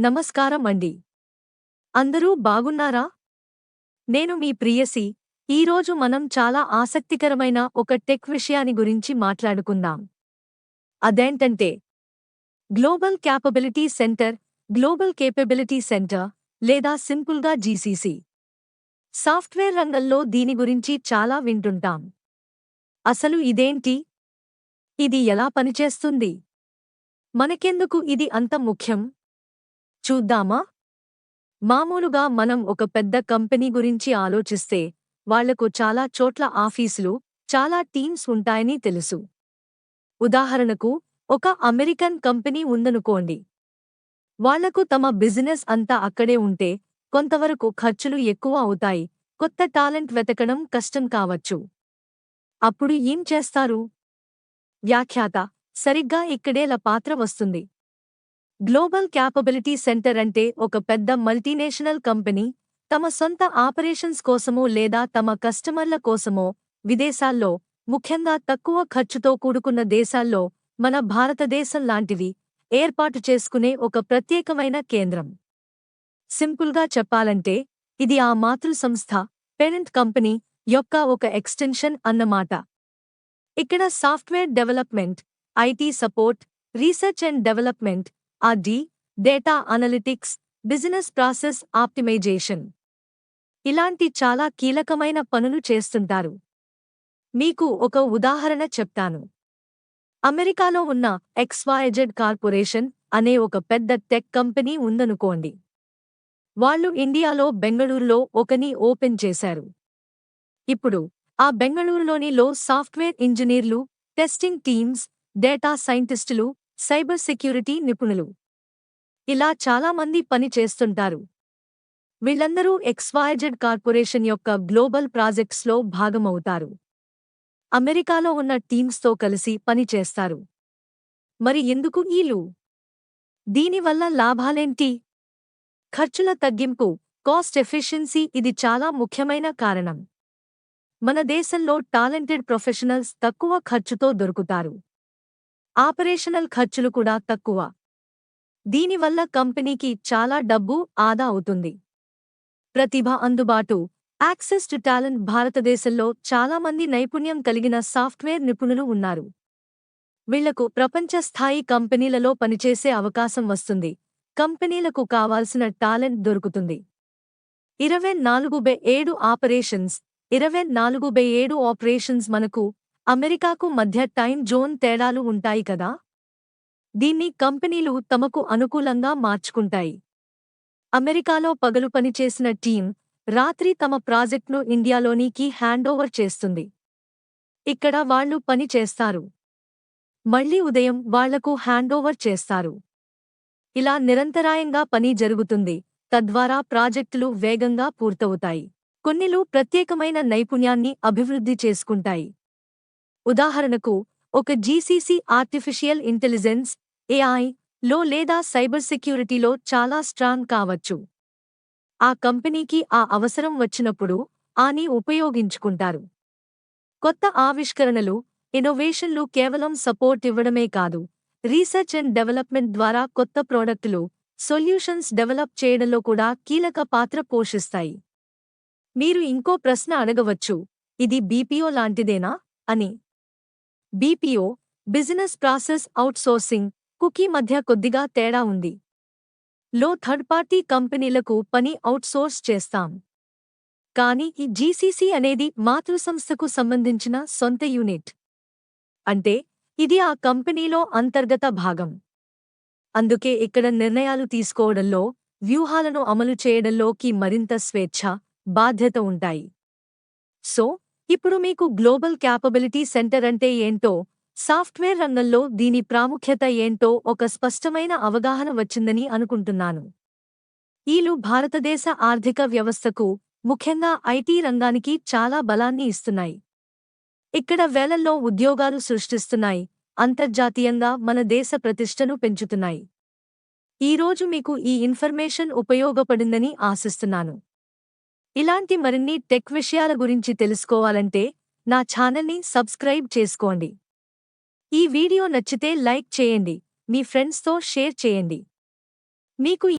నమస్కారం అండి. అందరూ బాగున్నారా? నేను మీ ప్రియసి ఈరోజు మనం చాలా ఆసక్తికరమైన ఒక టెక్ విషయాన్ని గురించి మాట్లాడుకుందాం. అదేంటంటే global capability centre global capability centre లేదా సింపుల్గా జీసీసీ సాఫ్ట్వేర్ రంగంలో దీని గురించి చాలా వింటుంటాం. అసలు ఇదేంటి? ఇది ఎలా పనిచేస్తుంది? మనకెందుకు ఇది అంత ముఖ్యం? చూద్దామా? మామూలుగా మనం ఒక పెద్ద కంపెనీ గురించి ఆలోచిస్తే వాళ్ళకు చాలా చోట్ల ఆఫీసులు చాలా టీమ్స్ ఉంటాయని తెలుసు. ఉదాహరణకు ఒక అమెరికన్ కంపెనీ ఉందనుకోండి. వాళ్ళకు తమ బిజినెస్ అంతా అక్కడే ఉంటే కొంతవరకు ఖర్చులు ఎక్కువ అవుతాయి కొత్త టాలెంట్ వెతకడం కష్టం కావచ్చు. అప్పుడు ఏం చేస్తారు? వ్యాఖ్యాత సరిగ్గా ఇక్కడేల పాత్ర వస్తుంది. గ్లోబల్ క్యాపబిలిటీ సెంటర్ అంటే ఒక పెద్ద మల్టీనేషనల్ కంపెనీ. తమ సొంత ఆపరేషన్స్ కోసమో లేదా తమ కస్టమర్ల కోసమో విదేశాల్లో ముఖ్యంగా తక్కువ ఖర్చుతో కూడుకున్న దేశాల్లో మన భారతదేశం లాంటివి ఏర్పాటు చేసుకునే ఒక ప్రత్యేకమైన కేంద్రం. సింపుల్గా చెప్పాలంటే ఇది ఆ మాతృ సంస్థ పేరెంట్ కంపెనీ యొక్క ఒక ఎక్స్టెన్షన్ అన్నమాట. ఇక్కడ software development IT support research and development RD data analytics business process optimisation. ఇలాంటి చాలా కీలకమైన పనులు చేస్తుంటారు. మీకు ఒక ఉదాహరణ చెప్తాను. అమెరికాలో ఉన్న ఎక్స్వాయజెడ్ కార్పొరేషన్ అనే ఒక పెద్ద టెక్ కంపెనీ ఉందనుకోండి. వాళ్ళు ఇండియాలో బెంగళూరులో ఒకని ఓపెన్ చేశారు. ఇప్పుడు ఆ బెంగళూరులోని లో సాఫ్ట్వేర్ ఇంజనీర్లు టెస్టింగ్ టీమ్స్ డేటా సైంటిస్టులు సైబర్ సెక్యూరిటీ నిపుణులు. ఇలా చాలామంది పని చేస్తుంటారు. వీళ్ళందరూ ఎక్స్వాయజెడ్ కార్పొరేషన్ యొక్క గ్లోబల్ ప్రాజెక్ట్స్లో భాగమవుతారు. అమెరికాలో ఉన్న టీమ్స్తో కలిసి పనిచేస్తారు మరి ఎందుకు ఈలు దీనివల్ల లాభాలేంటి? ఖర్చుల తగ్గింపు కాస్ట్ ఎఫిషియన్సీ ఇది చాలా ముఖ్యమైన కారణం. మన దేశంలో టాలెంటెడ్ ప్రొఫెషనల్స్ తక్కువ ఖర్చుతో దొరుకుతారు. ఆపరేషనల్ ఖర్చులు కూడా తక్కువ. దీనివల్ల కంపెనీకి చాలా డబ్బు ఆదా అవుతుంది. ప్రతిభ అందుబాటు. యాక్సెస్ టు టాలెంట్ భారతదేశంలో చాలామంది నైపుణ్యం కలిగిన సాఫ్ట్వేర్ నిపుణులు ఉన్నారు. వీళ్ళకు ప్రపంచ స్థాయి కంపెనీలలో పనిచేసే అవకాశం వస్తుంది. కంపెనీలకు కావాల్సిన టాలెంట్ దొరుకుతుంది. ఇరవై నాలుగు బై ఏడు ఆపరేషన్స్ ఇరవై నాలుగు బై ఏడు ఆపరేషన్స్ మనకు అమెరికాకు మధ్య టైం జోన్ తేడాలు ఉంటాయి కదా? దీన్ని కంపెనీలు తమకు అనుకూలంగా మార్చుకుంటాయి. అమెరికాలో పగలు పనిచేసిన టీం రాత్రి తమ ప్రాజెక్ట్ను ఇండియాలోనికి హ్యాండోవర్ చేస్తుంది. ఇక్కడ వాళ్ళు పని చేస్తారు. మళ్ళీ ఉదయం వాళ్ళకు హ్యాండోవర్ చేస్తారు. ఇలా నిరంతరాయంగా పని జరుగుతుంది. తద్వారా ప్రాజెక్టులు వేగంగా పూర్తవుతాయి. కొన్నిలు ప్రత్యేకమైన నైపుణ్యాన్ని అభివృద్ధి చేసుకుంటాయి. ఉదాహరణకు ఒక జీసీసీ ఆర్టిఫిషియల్ ఇంటెలిజెన్స్ ఏఐ లో లేదా సైబర్ సెక్యూరిటీలో చాలా స్ట్రాంగ్ కావచ్చు. ఆ కంపెనీకి ఆ అవసరం వచ్చినప్పుడు ఆని ఉపయోగించుకుంటారు. కొత్త ఆవిష్కరణలు ఇన్నోవేషన్లు కేవలం సపోర్ట్ ఇవ్వడమే కాదు రీసెర్చ్ అండ్ డెవలప్మెంట్ ద్వారా కొత్త ప్రోడక్టులు సొల్యూషన్స్ డెవలప్ చేయడంలో కూడా కీలక పాత్ర పోషిస్తాయి. మీరు ఇంకో ప్రశ్న అడగవచ్చు ఇది బీపీఓ లాంటిదేనా అని. బీపీఓ బిజినెస్ ప్రాసెస్ అవుట్సోర్సింగ్ కుకీ మధ్య కొద్దిగా తేడా ఉంది. లో థర్డ్ పార్టీ కంపెనీలకు పని అవుట్సోర్స్ చేస్తాం. కానీ ఈ జీసీసీ అనేది మాతృసంస్థకు సంబంధించిన సొంత యూనిట్. అంటే ఇది ఆ కంపెనీలో అంతర్గత భాగం. అందుకే ఇక్కడ నిర్ణయాలు తీసుకోవడంలో వ్యూహాలను అమలు చేయడంలోకి మరింత స్వేచ్ఛ బాధ్యత ఉంటాయి. సో ఇప్పుడు మీకు గ్లోబల్ క్యాపబిలిటీ సెంటర్ అంటే ఏంటో సాఫ్ట్వేర్ రంగంలో దీని ప్రాముఖ్యత ఏంటో ఒక స్పష్టమైన అవగాహన వచ్చిందని అనుకుంటున్నాను. ఈలు భారతదేశ ఆర్థిక వ్యవస్థకు ముఖ్యంగా ఐటీ రంగానికి చాలా బలాన్ని ఇస్తున్నాయి. ఇక్కడ వేలల్లో ఉద్యోగాలు సృష్టిస్తున్నాయి అంతర్జాతీయంగా మన దేశ ప్రతిష్టను పెంచుతున్నాయి. ఈరోజు మీకు ఈ ఇన్ఫర్మేషన్ ఉపయోగపడిందని ఆశిస్తున్నాను. ఇలాంటి మరిన్ని టెక్ విషయాల గురించి తెలుసుకోవాలంటే నా ఛానల్ని సబ్స్క్రైబ్ చేసుకోండి. ఈ వీడియో నచ్చితే లైక్ చేయండి మీ ఫ్రెండ్స్తో షేర్ చేయండి. మీకు